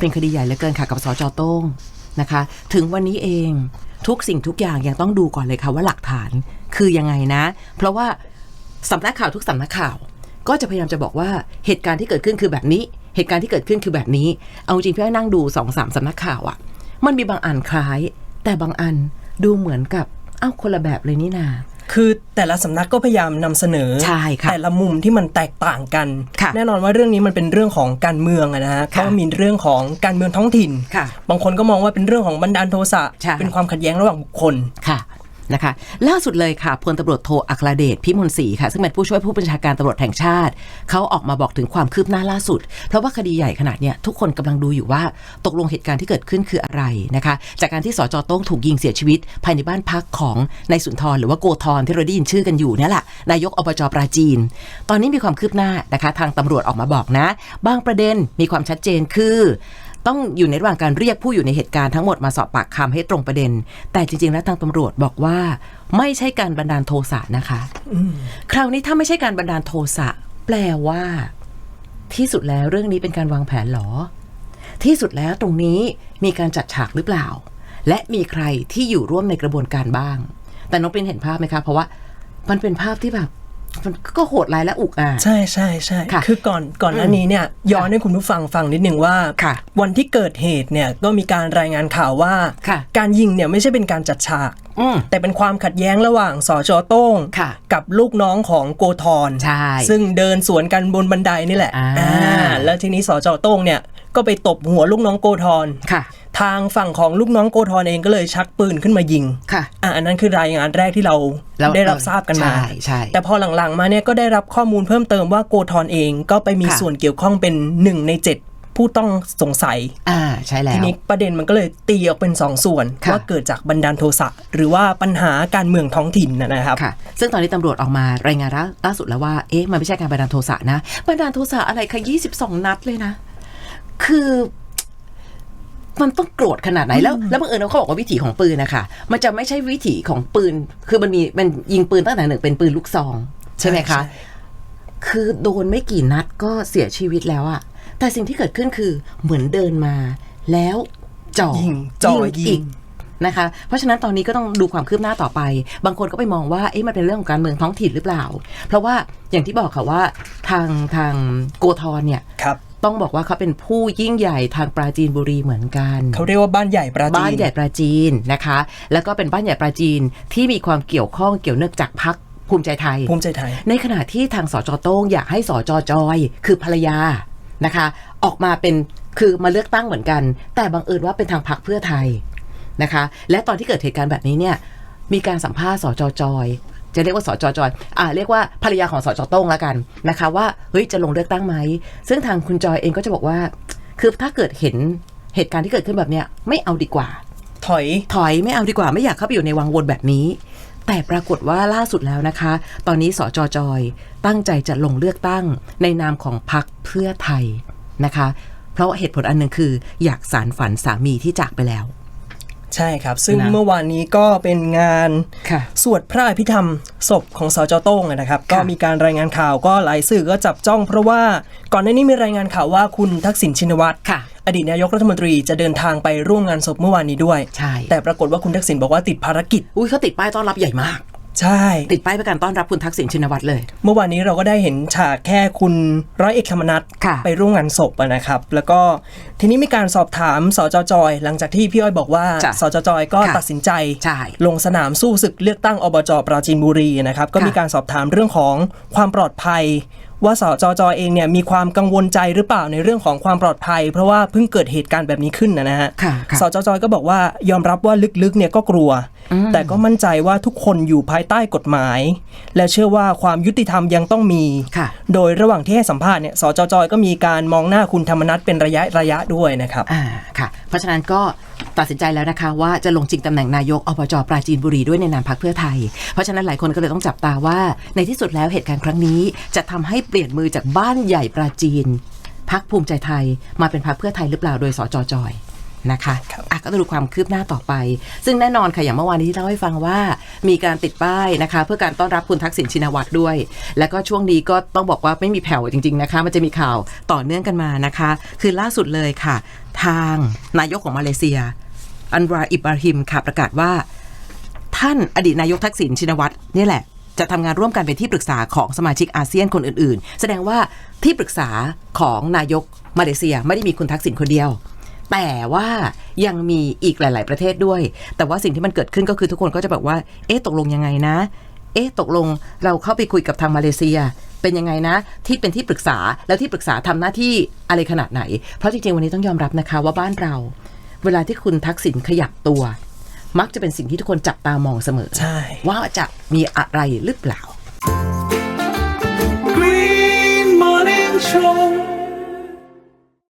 เป็นคดีใหญ่เหลือเกินค่ะกับสจโต้งนะคะ ถึงวันนี้เองทุกสิ่งทุกอย่างยังต้องดูก่อนเลยค่ะว่าหลักฐานคือยังไงนะ เพราะว่าสำนักข่าวทุกสำนักข่าว ก็จะพยายามจะบอกว่าเหตุการณ์ที่เกิดขึ้นคือแบบนี้ เหตุการณ์ที่เกิดขึ้นคือแบบนี้ เอาจริงพี่ให้นั่งดูสองสามสำนักข่าวอะมันมีบางอันคล้าย แต่บางอันดูเหมือนกับเอ้าคนละแบบเลยนี่นา คือแต่ละสำนักก็พยายามนำเสนอใช่ค่ะแต่ละมุมที่มันแตกต่างกันค่ะแน่นอนว่าเรื่องนี้มันเป็นเรื่องของการเมืองอะนะฮะค่ะก็มีเรื่องของการเมืองท้องถิ่นค่ะบางคนก็มองว่าเป็นเรื่องของบันดาลโทสะใช่เป็นความขัดแย้งระหว่างบุคคลค่ะ นะคะล่าสุดเลยค่ะพลตำรวจโทอัครเดชพิมลศรีค่ะ ซึ่งเป็นผู้ช่วยผู้บัญชาการตำรวจแห่งชาติ เขาออกมาบอกถึงความคืบหน้าล่าสุด เพราะว่าคดีใหญ่ขนาดเนี้ยทุกคนกำลังดูอยู่ว่าตกลงเหตุการณ์ที่เกิดขึ้นคืออะไรนะคะ จากการที่สจโต้งถูกยิงเสียชีวิต ภายในบ้านพักของนายสุนทรหรือว่าโกธรที่เราได้ยินชื่อกันอยู่นี่แหละนายกอบจปราจีน ตอนนี้มีความคืบหน้านะคะ ทางตำรวจออกมาบอกนะ บางประเด็นมีความชัดเจนคือ ต้องอยู่ในระหว่างการเรียกผู้อยู่ในเหตุการณ์ทั้งหมดมาสอบปากคำให้ตรงประเด็น แต่จริง ๆ แล้วทางตำรวจบอกว่า ไม่ใช่การบันดาลโทสะนะคะคราวนี้ถ้าไม่ใช่การบันดาลโทสะแปลว่า ที่สุดแล้วเรื่องนี้เป็นการวางแผนหรอ ที่สุดแล้วตรงนี้มีการจัดฉากหรือเปล่า และมีใครที่อยู่ร่วมในกระบวนการบ้าง แต่น้องปรินเห็นภาพไหมคะ เพราะว่ามันเป็นภาพที่แบบ มันก็โหดร้ายและอุกอาจใช่ใช่ใช่ค่ะคือก่อนก่อนหน้านี้เนี่ยย้อนให้คุณผู้ฟังฟังนิดนึงว่าค่ะวันที่เกิดเหตุเนี่ยก็มีการรายงานข่าวว่าค่ะการยิงเนี่ยไม่ใช่เป็นการจัดฉากอืมแต่เป็นความขัดแย้งระหว่างสจโต้งค่ะกับลูกน้องของโกธรใช่ซึ่งเดินสวนกันบนบันไดนี่แหละอ่าแล้วทีนี้สจโต้งเนี่ยก็ไปตบหัวลูกน้องโกธรค่ะ ทางฝั่งของลูกน้องโกธรเองก็เลยชักปืนขึ้นมายิงค่ะอะอันนั้นคือรายงานแรกที่เราเราได้รับทราบกันมา ใช่ใช่แต่พอหลังๆมาเนี่ยก็ได้รับข้อมูลเพิ่มเติมว่าโกธรเองก็ไปมีค่ะส่วนเกี่ยวข้องเป็นหนึ่งในเจ็ดผู้ต้องสงสัย อ่า ใช่แล้ทีวนี้ประเด็นมันก็เลยตีออกเป็นสองส่วนค่ะว่าเกิดจากบันดาลโทสะหรือว่าปัญหาการเมืองท้องถิ่นนะนะครับ ค่ะ ซึ่งตอนนี้ตำรวจออกมารายงานล่าล่าสุดแล้วว่า เอ๊ะ มันไม่ใช่การบันดาลโทสะนะ บันดาลโทสะอะไรคะ 22 นัดเลยนะ คือ มันต้องโกรธขนาดไหนแล้ว แล้วบังเอิญว่าเขาบอกว่าวิถีของปืนนะคะมันจะไม่ใช่วิถีของปืน คือมันมีมันยิงปืนตั้งแต่หนึ่งเป็นปืนลูกซอง ใช่ไหมคะ คือโดนไม่กี่นัดก็เสียชีวิตแล้วอะแต่สิ่งที่เกิดขึ้นคือเหมือนเดินมา แล้วจ่อยิงจ่อยิงอีกนะคะ เพราะฉะนั้นตอนนี้ก็ต้องดูความคืบหน้าต่อไป บางคนก็ไปมองว่า เอ๊ะ มันเป็นเรื่องของการเมืองท้องถิ่นหรือเปล่า เพราะว่าอย่างที่บอกค่ะว่าทางทางโกธรเนี่ยครับ ต้องบอกว่าเขาเป็นผู้ยิ่งใหญ่ทางปราจีนบุรีเหมือนกัน เขาเรียกว่าบ้านใหญ่ปราจีน บ้านใหญ่ปราจีนนะคะ แล้วก็เป็นบ้านใหญ่ปราจีนที่มีความเกี่ยวข้องเกี่ยวเนื่องจากพักภูมิใจไทย ภูมิใจไทย ในขณะที่ทางสจโต้งอยากให้สจจอย คือภรรยานะคะ ออกมาเป็นคือมาเลือกตั้งเหมือนกัน แต่บังเอิญว่าเป็นทางพรรคเพื่อไทยนะคะ และตอนที่เกิดเหตุการณ์แบบนี้เนี่ยมีการสัมภาษณ์สจจอย จะเรียกว่าสจจอยอ่าเรียกว่าภรรยาของสจโต้งแล้วกันนะคะ ว่าเฮ้ยจะลงเลือกตั้งไหมซึ่งทางคุณจอยเองก็จะบอกว่า คือถ้าเกิดเห็นเหตุการณ์ที่เกิดขึ้นแบบเนี้ยไม่เอาดีกว่า ถอยถอยไม่เอาดีกว่าไม่อยากเข้าไปอยู่ในวังวนแบบนี้ แต่ปรากฏว่าล่าสุดแล้วนะคะ ตอนนี้สจจอย ตั้งใจจะลงเลือกตั้งในนามของพรรคเพื่อไทยนะคะ เพราะว่าเหตุผลอันหนึ่งคือ อยากสารฝันสามีที่จากไปแล้ว ใช่ครับ ซึ่งนะเมื่อวานนี้ก็เป็นงานค่ะสวดพระอภิธรรมศพของสจโต้งนะครับค่ะก็มีการรายงานข่าวก็หลายสื่อก็จับจ้องเพราะว่าก่อนหน้านี้มีรายงานข่าวว่าคุณทักษิณชินวัตรค่ะ อดีตนายกรัฐมนตรีจะเดินทางไปร่วมงานศพเมื่อวานนี้ด้วย ใช่ แต่ปรากฏว่าคุณทักษิณบอกว่าติดภารกิจ อุ้ยเขาติดป้ายต้อนรับใหญ่มาก ใช่ ติดป้ายประการต้อนรับคุณทักษิณชินวัตรเลย เมื่อวานนี้เราก็ได้เห็นฉากแค่คุณร้อยเอกธรรมนัฐค่ะไปร่วมงานศพอะนะครับ แล้วก็ทีนี้มีการสอบถามสจจอย หลังจากที่พี่อ้อยบอกว่าจ้ะสจจอยก็ค่ะตัดสินใจใช่ลงสนามสู้ศึกเลือกตั้งอบจปราจีนบุรีนะครับก็ค่ะมีการสอบถามเรื่องของความปลอดภัย ว่าสจจเองเนี่ยมีความกังวลใจหรือเปล่าในเรื่องของความปลอดภัย เพราะว่าเพิ่งเกิดเหตุการณ์แบบนี้ขึ้นนะฮะค่ะค่ะสจจอยก็บอกว่ายอมรับว่าลึกๆเนี่ยก็กลัว แต่ก็มั่นใจว่าทุกคนอยู่ภายใต้กฎหมาย และเชื่อว่าความยุติธรรมยังต้องมีค่ะโดยระหว่างที่ให้สัมภาษณ์เนี่ยสจจอยก็มีการมองหน้าคุณธรรมนัฐเป็นระยะระยะด้วยนะครับอ่าค่ะ เพราะฉะนั้นก็ ตัดสินใจแล้วนะคะ ว่าจะลงจริงตำแหน่งนายกอบจปราจีนบุรีด้วยในนามพรรคเพื่อไทย เพราะฉะนั้นหลายคนก็เลยต้องจับตาว่าในที่สุดแล้วเหตุการณ์ครั้งนี้ จะทำให้เปลี่ยนมือจากบ้านใหญ่ปราจีนพรรคภูมิใจไทยมาเป็นพรรคเพื่อไทยหรือเปล่าโดยสจจอย นะคะครับอะก็ต้องดูความคืบหน้าต่อไป ซึ่งแน่นอนค่ะอย่างเมื่อวานนี้ที่เล่าให้ฟังว่า มีการติดป้ายนะคะ เพื่อการต้อนรับคุณทักษิณชินวัตรด้วย แล้วก็ช่วงนี้ก็ต้องบอกว่าไม่มีแผ่วจริง ๆนะคะ มันจะมีข่าวต่อเนื่องกันมานะคะ คือล่าสุดเลยค่ะ ทางนายกของมาเลเซีย อันวราอิบราฮิมค่ะประกาศว่า ท่านอดีตนายกทักษิณชินวัตรนี่แหละจะทำงานร่วมกันเป็นที่ปรึกษาของสมาชิกอาเซียนคนอื่น ๆ แสดงว่าที่ปรึกษาของนายกมาเลเซียไม่ได้มีคุณทักษิณคนเดียว แต่ว่ายังมีอีกหลาย ๆ ประเทศด้วย แต่ว่าสิ่งที่มันเกิดขึ้นก็คือทุกคนก็จะแบบว่า เอ๊ะตกลงยังไงนะ เอ๊ะตกลงเราเข้าไปคุยกับทางมาเลเซีย เป็นยังไงนะ ที่เป็นที่ปรึกษาแล้วที่ปรึกษาทำหน้าที่อะไรขนาดไหน เพราะจริง ๆ วันนี้ต้องยอมรับนะคะว่าบ้านเรา เวลาที่คุณทักษิณขยับตัว มักจะเป็นสิ่งที่ทุกคนจับตามองเสมอใช่ว่าจะมีอะไรหรือเปล่า Green Morning Show